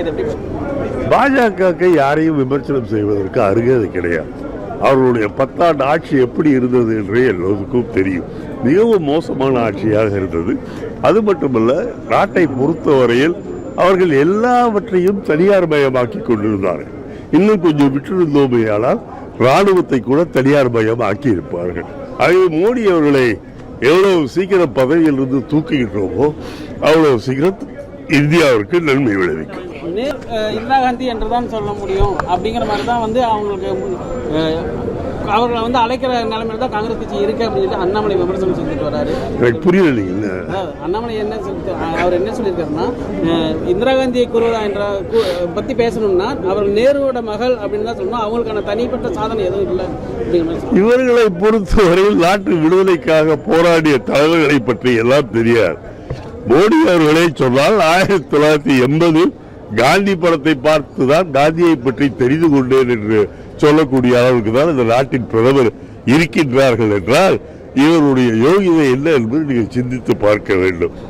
பாஜக பாஜகவுக்கு யாரையும் விமர்சனம் செய்வதற்கு அருகது கிடையாது. அவர்களுடைய பத்தாண்டு ஆட்சி எப்படி இருந்தது என்றே எல்லோருக்கும் தெரியும். மிகவும் மோசமான ஆட்சியாக இருந்தது. அது மட்டுமல்ல நாட்டை பொறுத்தவரையில் அவர்கள் எல்லாவற்றையும் தனியார் மயமாக்கி கொண்டிருந்தார்கள். இன்னும் கொஞ்சம் விட்டிருந்தோமையானால் ராணுவத்தை கூட தனியார் மயம் ஆக்கி இருப்பார்கள் ஆகவே மோடி அவர்களை எவ்வளவு சீக்கிரம் பதவியிலிருந்து தூக்கிக்கிட்டோமோ அவ்வளவு சீக்கிரம் இந்தியாவிற்கு நன்மை விளைவிக்கும். அஹ், இந்திரா காந்தி என்று தான் சொல்ல முடியும். அப்படிங்கிற மாதிரி தான் வந்து அவங்களுக்கு அவர்களை வந்து அழைக்கிற நிலைமையில தான் காங்கிரஸ் கட்சி இருக்கு அப்படின்னு சொல்லி அண்ணாமலை விமர்சனம் செஞ்சுட்டு வராரு. புரியல அண்ணாமலை என்ன சொல்லி அவர் என்ன சொல்லியிருக்காருன்னா இந்திரா காந்தியை கூறுவதா என்ற பத்தி பேசணும்னா அவர் நேருவோட மகள் அப்படின்னு தான் சொல்லணும். அவங்களுக்கான தனிப்பட்ட சாதனை எதுவும் இல்லை. இவர்களை பொறுத்தவரையில் நாட்டு விடுதலைக்காக போராடிய தலைவர்களை பற்றி எல்லாம் தெரியாது. மோடி அவர்களே சொன்னால் ஆயிரத்தி தொள்ளாயிரத்தி எண்பது காந்தி படத்தை பார்த்துதான் காந்தியை பற்றி தெரிந்து கொண்டேன் என்று சொல்லக்கூடிய அளவுக்கு தான் இந்த நாட்டின் பிரதமர் இருக்கின்றார்கள் என்றால் இவருடைய யோகிதை என்ன என்பது நீங்கள் சிந்தித்து பார்க்க வேண்டும்.